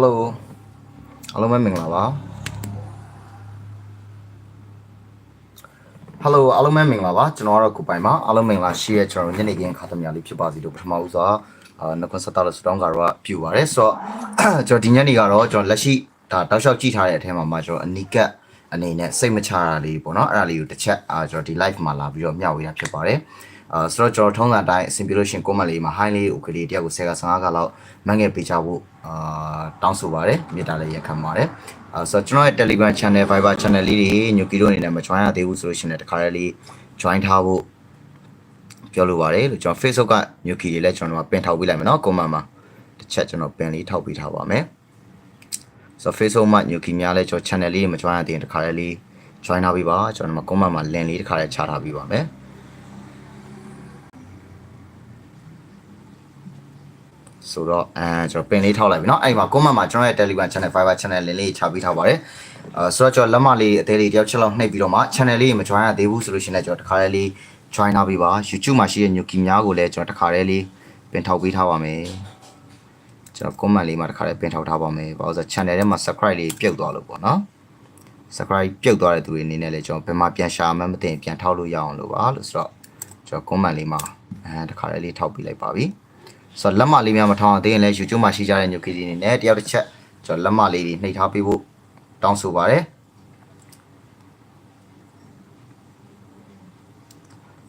Hello အားလုံးပဲမင်္ဂလာပါ Hello အားလုံးပဲမင်္ဂလာပါကျွန်တော်ကတော့ကိုပိုင်ပါအားလုံးမင်္ဂလာရှိရဲကျွန်တော်ညနေခင်းခါသမများလေးဖြစ်ပါစီလို့ပထမဦးစွာအာနှုတ်ဆက်တာလို့စတောင်းကတော့ပြုပါတယ်ဆိုတော့ကျွန်တော်ဒီညနေကတော့ကျွန်တော်လက်ရှိဒါတောက်လျှောက်ကြည့်ထားတဲ့အထက်မှာမှကျွန်တော်အနီကတ်အနေနဲ့စိတ်မချတာလေးပေါ့နော်အဲ့ဒါလေးကိုတစ်ချက်အာကျွန်တော်ဒီ live မှာလာပြီးတော့မျှဝေတာဖြစ်ပါတယ် အာဆိုတော့ကျွန်တော်ထုံးစံအတိုင်းအဆင်ပြေလို့ရှရင် comment လေးမှာ high လေးကိုကလေးတယောက်ကို10က15ကလောက်မငယ်ပေးချဖို့အာတောင်းဆိုပါတယ်မြေတားလေးရခံပါတယ်အာဆိုတော့ကျွန်တော်ရဲ့ Telegram channel Viber channel လေးတွေညိုကီတို့အနေနဲ့မ join ရသေးဘူးဆိုလို့ရှရင်လည်းတစ်ခါတည်းလေး join ထားဖို့ပြောလိုပါတယ်လို့ကျွန်တော် Facebook ကညိုကီတွေလည်းကျွန်တော်ပင်ထောက်ပေးလိုက်မယ်နော် comment မှာတစ်ချက်ကျွန်တော်ပင်လေးထောက်ပေးထားပါမယ်ဆိုတော့ Facebook မှာညိုကီများလဲကျွန်တော် channel လေးတွေမ join ရသေးရင်တစ်ခါတည်းလေး join ထားပေးပါကျွန်တော်မှာ comment မှာ link လေးတစ်ခါတည်းချထားပေးပါမယ် ဆိုတော့အဲကျွန်တော်ပင်လေးထောက်လိုက်ပြီเนาะအဲ့ဒီမှာ comment မှာကျွန်တော်ရဲ့ Telegram channel Viber channel link လေးချပေးထားပါတယ်အဲဆိုတော့ကျွန်တော်လက်မလေးအသေးလေးတယောက်ချက်လောက်နှိပ်ပြီးတော့မှ channel လေးမ join ရသေးဘူးဆိုလို့ရှိရင်လည်းကျွန်တော်တစ်ခါတည်းလေး join ထားပေးပါ YouTube မှာရှိတဲ့ညိုကီများကိုလည်းကျွန်တော်တစ်ခါတည်းလေးပင်ထောက်ပေးထားပါမယ်ကျွန်တော် comment လေးမှာတစ်ခါတည်းပင်ထောက်ထားပါမယ်ဘာလို့ဆို channel ထဲမှာ subscribe လေးပြုတ်သွားလို့ပေါ့နော် subscribe ပြုတ်သွားတဲ့သူတွေအနေနဲ့လည်းကျွန်တော်ဘယ်မှာပြန်ရှာမှမသိရင်ပြန်ထောက်လို့ရအောင်လို့ပါလို့ဆိုတော့ကျွန်တော် comment လေးမှာအဲတစ်ခါတည်းလေးထောက်ပေးလိုက်ပါပြီ ဆိုတော့လက်မလေးများမထောင်အောင်သေးရင်လည်း YouTube မှာရှိကြတဲ့ညိုကီတွေအနေနဲ့တယောက်တစ်ချက်ကျွန်တော်လက်မလေးတွေနှိပ်ထားပေးဖို့တောင်းဆိုပါတယ်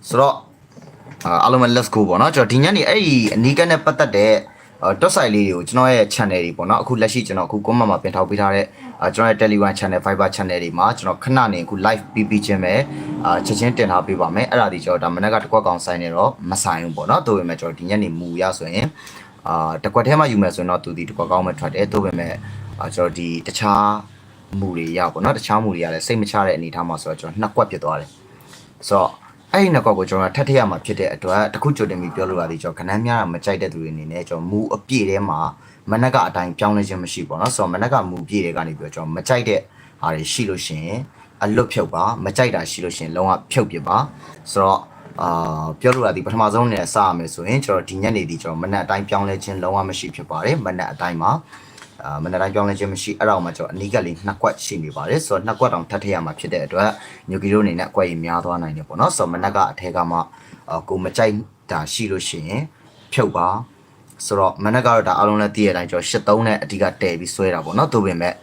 ဆိုတော့အာအားလုံးပဲ let's go ပေါ့နော်ကျွန်တော်ဒီညနေအဲ့ဒီအနီးကပ်နဲ့ပတ်သက်တဲ့တော့ဆိုင်လေးတွေကိုကျွန်တော်ရဲ့ channel တွေပေါ့နော်အခုလက်ရှိကျွန်တော်အခု comment မှာပြင်ထောက်ပေးထားတဲ့ အာကျွန်တော်ရဲ့ Telegram channel Viber channel တွေမှာကျွန်တော်ခဏနေအခု live ပြီးပြီးချင်းပဲအာချက်ချင်းတင်ထားပေးပါမယ်အဲ့ဒါဒီကျွန်တော်ဒါမနက်ကတစ်ခွက်ကောင်ဆိုင်နေတော့မဆိုင်ဘူးပေါ့နော်တို့ပေမဲ့ကျွန်တော်ဒီညနေမူရဆိုရင်အာတစ်ခွက်ထဲမှာယူမယ်ဆိုရင်တော့သူဒီတစ်ခွက်ကောင်ပဲထွက်တယ်တို့ပေမဲ့အာကျွန်တော်ဒီတခြားမူတွေရပေါ့နော်တခြားမူတွေကလည်းစိတ်မချတဲ့အနေအထားမှာဆိုတော့ကျွန်တော်နှစ်ခွက်ဖြစ်သွားတယ်ဆိုတော့ အဲ့ဒီနှစ်ကောက်ကိုကျွန်တော်ထပ်ထည့်ရမှာဖြစ်တဲ့အတွက်တခုကြိုတင်ပြီးပြောလို့ရသေးကျွန်တော်ခဏများမကြိုက်တဲ့သူတွေအနေနဲ့ကျွန်တော်မူအပြည့်ထဲမှာမနက်ကအတိုင်းပြောင်းလဲခြင်းမရှိပေါ့နော်ဆိုတော့မနက်ကမူပြည့်တွေကနေပြီးတော့ကျွန်တော်မကြိုက်တဲ့ဟာတွေရှိလို့ရှိရင်အလွတ်ဖြုတ်ပါမကြိုက်တာရှိလို့ရှိရင်လုံးဝဖြုတ်ပြပါဆိုတော့အာပြောလို့ရသည်ပထမဆုံးနဲ့စရမယ်ဆိုရင်ကျွန်တော်ဒီညနေဒီကျွန်တော်မနက်အတိုင်းပြောင်းလဲခြင်းလုံးဝမရှိဖြစ်ပါတယ်မနက်အတိုင်းမှာအာ မနက်တိုင်းပြောင်းလဲခြင်းမရှိအဲ့ဒါအောင်မှကျွန်တော်အနီးကပ်လေးနှစ်ကွက်ရှိနေပါတယ်ဆိုတော့နှစ်ကွက်တောင်ထပ်ထည့်ရမှာဖြစ်တဲ့အတွက်ညိုကီတို့အနေနဲ့အကွက်ကြီးများသွားနိုင်တယ်ပေါ့နော်ဆိုတော့မနက်ကအထက်ကမှအာကိုမကြိုက်တာရှိလို့ရှိရင်ဖြုတ်ပါဆိုတော့မနက်ကတော့ဒါအားလုံးလည်းသိရတဲ့အတိုင်းကျွန်တော်83နဲ့အဓိကတည်ပြီးဆွဲတာပေါ့နော်သို့ပေမဲ့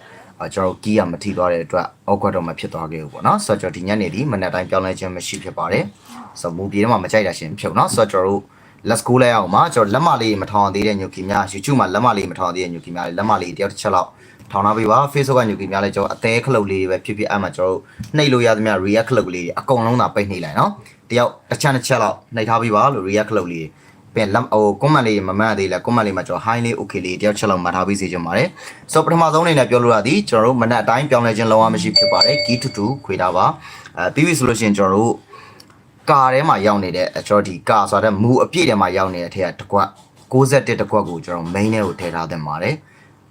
အာကျွန်တော်ကီးရမထိသွားတဲ့အတွက်အောက်ကွက်တော့မဖြစ်သွားခဲ့ဘူးပေါ့နော်ဆိုတော့ကျွန်တော်ဒီညနေဒီမနက်တိုင်းပြောင်းလဲခြင်းမရှိဖြစ်ပါတယ်ဆိုတော့မူပြေထဲမှာမကြိုက်တာရှင်ဖြုတ်နော်ဆိုတော့ကျွန်တော်တို့ let's go လဲအောင်ပါကျွန်တော်လက်မလေးမထောင်သေးတဲ့ညိုကီများ YouTube မှာလက်မလေးမထောင်သေးတဲ့ညိုကီများလက်မလေးတယောက်တစ်ချက်လောက်ထောင်ထားပေးပါ Facebook ကညိုကီများလဲကျွန်တော်အသေးခလုတ်လေးတွေပဲဖြစ်ဖြစ်အဲ့မှာကျွန်တော်တို့နှိပ်လို့ရသမျှ react ခလုတ်လေးတွေအကုန်လုံးသာပိတ်နှိပ်လိုက်နော်တယောက်တစ်ချက်တစ်ချက်လောက်နှိပ်ထားပေးပါလို့ react ခလုတ်လေးပြန်လက်ဟို comment လေးမမှန်သေးလဲ comment လေးမှာကျွန်တော် high လေး okay လေးတယောက်ချက်လောက်မှတ်ထားပေးစေချင်ပါတယ်ဆိုတော့ပထမဆုံးအနေနဲ့ပြောလို့ရသည်ကျွန်တော်တို့မနက်အတိုင်းပြောင်းလဲခြင်းလုံးဝမရှိဖြစ်ပါတယ် key to to ခွေတာပါအဲပြီးပြီဆိုလို့ရှိရင်ကျွန်တော်တို့ ကာထဲမှာရောက်နေတဲ့ကျွန်တော်ဒီကာဆိုတဲ့မူအပြည့်ထဲမှာရောက်နေတဲ့အထက်ကတစ်ကွက်61တစ်ကွက်ကိုကျွန်တော် main ထဲကိုထည့်ထားသင့်ပါတယ်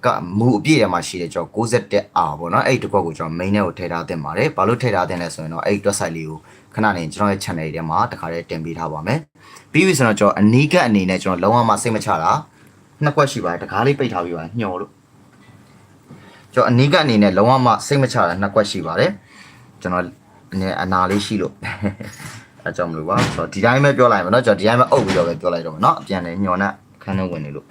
ကမူအပြည့်ထဲမှာရှိတဲ့ကျွန်တော်61 R ပေါ့နော်အဲ့ဒီတစ်ကွက်ကိုကျွန်တော် main ထဲကိုထည့်ထားသင့်ပါတယ်ဘာလို့ထည့်ထားသင့်လဲဆိုရင်တော့အဲ့ဒီ website လေးကိုခဏနေကျွန်တော်ရဲ့ channel ထဲမှာတခါလေးတင်ပေးထားပါမယ်ပြီးပြီဆိုတော့ကျွန်တော်အနီးကပ်အနေနဲ့ကျွန်တော်လုံးဝမစိတ်မချတာနှစ်ကွက်ရှိပါတယ်တကားလေးပိတ်ထားပြီးပါညှော်လို့ကျွန်တော်အနီးကပ်အနေနဲ့လုံးဝမစိတ်မချတာနှစ်ကွက်ရှိပါတယ်ကျွန်တော်အနေအနာလေးရှိလို့ အဲကြောင့်မလို့ပါဆိုတော့ဒီတိုင်းပဲပြောလိုက်မယ်เนาะကျွန်တော်ဒီတိုင်းပဲအုပ်ပြီးတော့ပဲပြောလိုက်တော့မယ်เนาะအပြန်လေညော်နဲ့ခန်းထဲဝင်နေလို့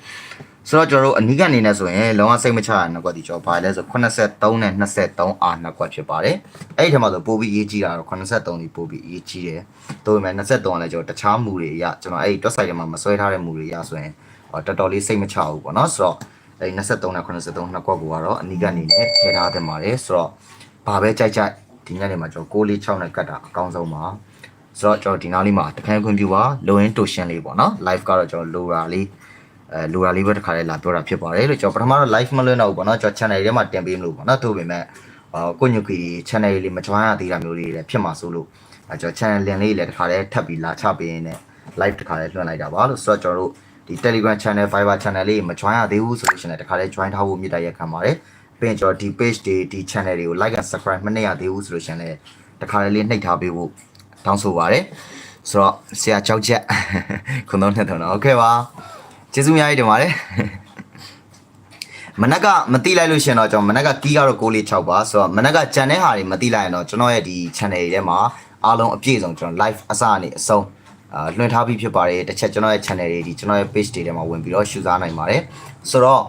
ဆိုတော့ကျွန်တော်တို့အနီးကနေနဲ့ဆိုရင်လုံးဝစိတ်မချရတဲ့ကွက်ဒီကျွန်တော်ဘာလဲဆို83နဲ့23အာနှစ်ကွက်ဖြစ်ပါတယ်အဲ့ဒီထဲမှာဆိုပိုးပြီးရေးကြီးတာတော့83ဒီပိုးပြီးရေးကြီးတယ်တိုးပေမဲ့23ကလည်းကျွန်တော်တခြားမူတွေအရကျွန်တော်အဲ့ဒီတွက်ဆိုင်ထဲမှာမဆွဲထားတဲ့မူတွေအရဆိုရင်တော်တော်လေးစိတ်မချဘူးပေါ့เนาะဆိုတော့အဲ့23နဲ့83နှစ်ကွက်ကိုကတော့အနီးကနေနဲ့ထည့်ထားတင်ပါတယ်ဆိုတော့ဘာပဲကြိုက်ကြိုက်ဒီညနေမှာကျွန်တော်6လေး6နဲ့ကတ်တာအကောင်းဆုံးပါ ဆိုတော့ကျွန်တော်ဒီနားလေးမှာတခန်းခွင့်ပြုပါလိုရင်းတိုရှင်လေးပေါ့နော် live ကတော့ကျွန်တော်လိုရာလေးအဲလိုရာလေးပဲတစ်ခါလေးလာပြောတာဖြစ်ပါတယ်လို့ကျွန်တော်ပထမတော့ live မလွှင့်တော့ဘူးပေါ့နော်ကျွန်တော် channel ထဲမှာတင်ပေးမလို့ပေါ့နော်သို့ပေမဲ့အာကိုညုကီ channel လေးမ join ရသေးတာမျိုးလေးလည်းဖြစ်မှာဆိုလို့အဲကျွန်တော် channel link လေးလည်းတစ်ခါလေးထပ်ပြီးလာချပေးရင်းနဲ့ live တစ်ခါလေးလွှင့်လိုက်တာပါလို့ဆိုတော့ကျွန်တော်တို့ဒီ Telegram channel Viber channel လေးမ join ရသေးဘူးဆိုလို့ရှိရင်လည်းတစ်ခါလေး join ထားဖို့မြစ်တရက်ခံပါတယ်ပြီးရင်ကျွန်တော်ဒီ page တွေဒီ channel တွေကို like and subscribe မနှိပ်ရသေးဘူးဆိုလို့ရှိရင်လည်းတစ်ခါလေးနှိပ်ထားပေးဖို့ တောင်းဆိုပါရစေ။ဆိုတော့ဆရာကြောက်ချက်ခုံတော့နှစ်တော့နော်။ဟုတ်ကဲ့ပါ။ကျေးဇူးများကြီးတင်ပါတယ်။မနက်ကမတိလိုက်လို့ရှင်တော့ကျွန်တော်မနက်ကကီးကတော့6လေး6ပါဆိုတော့မနက်ကဂျန်တဲ့ဟာတွေမတိလိုက်ရင်တော့ကျွန်တော်ရဲ့ဒီ channel တွေထဲမှာအားလုံးအပြည့်စုံကျွန်တော် live အစအနေအဆုံးအာလွှင့်ထားပြီးဖြစ်ပါတယ်တစ်ချက်ကျွန်တော်ရဲ့ channel တွေဒီကျွန်တော်ရဲ့ page တွေထဲမှာဝင်ပြီးတော့ရှုစားနိုင်ပါတယ်ဆိုတော့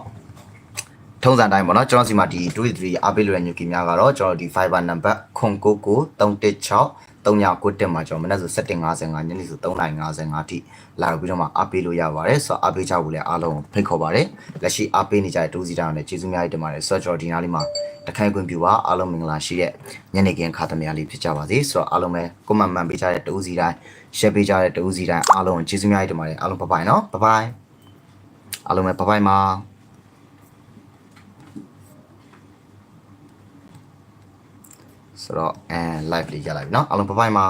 ထုံးစံတိုင်းပေါ့နော်ကျွန်တော်စီမှာဒီ2 3အားပေးလိုတဲ့ညွှန်ကိများကတော့ကျွန်တော်ဒီ Viber number 099316 3991မှာကျွန်တော်မနေ့ဆို7:55ညနေဆို3:55ထိလာပြီးတော့မှအားပေးလို့ရပါတယ်ဆိုတော့အားပေးကြဖို့လည်းအားလုံးဖိတ်ခေါ်ပါတယ်လက်ရှိအားပေးနေကြတဲ့တူးစီတောင်းနဲ့ကျေးဇူးများတင်ပါတယ်ဆိုတော့ကျွန်တော်ဒီနားလေးမှာတခိုင်ခွင့်ပြုပါအားလုံးမင်္ဂလာရှိတဲ့ညနေခင်းခါသမယလေးဖြစ်ကြပါစေဆိုတော့အားလုံးပဲကွန်မန့်မှန်ပေးကြတဲ့တူးစီတိုင်း share ပေးကြတဲ့တူးစီတိုင်းအားလုံးကျေးဇူးများတင်ပါတယ်အားလုံးဘိုင်ဘိုင်နော်ဘိုင်ဘိုင်အားလုံးပဲဘိုင်ဘိုင်ပါ ဆိုတော့အဲ live လေးရလိုက်ပြီเนาะအားလုံးဘိုင်ဘိုင်ပါ